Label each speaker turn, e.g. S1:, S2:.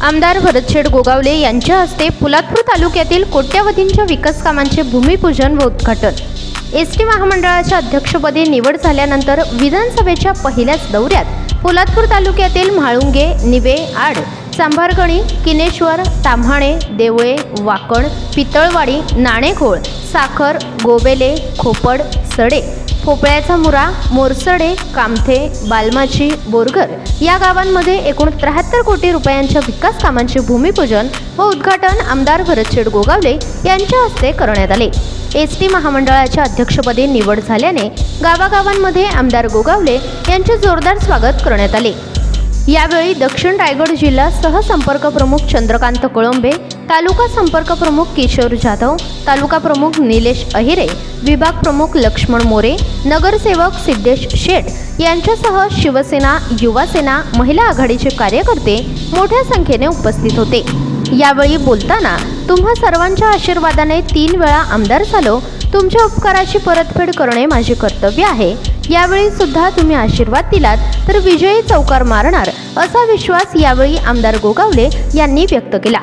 S1: आमदार भरतशेठ गोगावले यांच्या हस्ते पोलादपूर तालुक्यातील कोट्यावधींच्या विकास कामांचे भूमिपूजन व उद्घाटन. एस टी महामंडळाच्या अध्यक्षपदी निवड झाल्यानंतर विधानसभेच्या पहिल्याच दौऱ्यात पोलादपूर तालुक्यातील म्हाळुंगे निवे आड सांभारगणी किनेश्वर ताम्हाणे देवळे वाकण पितळवाडी नाणेखोळ साखर गोबेले खोपड सडे पोपळ्याचा मुरा मोरसडे कामथे बालमाची बोरगर या गावांमध्ये एकूण त्र्याहत्तर कोटी रुपयांच्या विकास कामांचे भूमिपूजन व उद्घाटन आमदार भरतशेठ गोगावले यांच्या हस्ते करण्यात आले. एस टी महामंडळाच्या अध्यक्षपदी निवड झाल्याने गावागावांमध्ये आमदार गोगावले यांचे जोरदार स्वागत करण्यात आले. यावेळी दक्षिण रायगड जिल्हा सहसंपर्क प्रमुख चंद्रकांत कोळंबे तालुका संपर्क प्रमुख किशोर जाधव तालुका प्रमुख निलेश अहिरे विभाग प्रमुख लक्ष्मण मोरे नगरसेवक सिद्धेश शेठ यांच्यासह शिवसेना युवासेना महिला आघाडीचे कार्यकर्ते मोठ्या संख्येने उपस्थित होते. यावेळी बोलताना तुम्हा सर्वांच्या आशीर्वादाने तीन वेळा आमदार झालो तुमच्या उपकाराची परतफेड करणे माझे कर्तव्य आहे. यावेळी सुद्धा तुम्ही आशीर्वाद दिलात. तर विजयी चौकार मारणार असा विश्वास यावेळी आमदार गोगावले यांनी व्यक्त केला.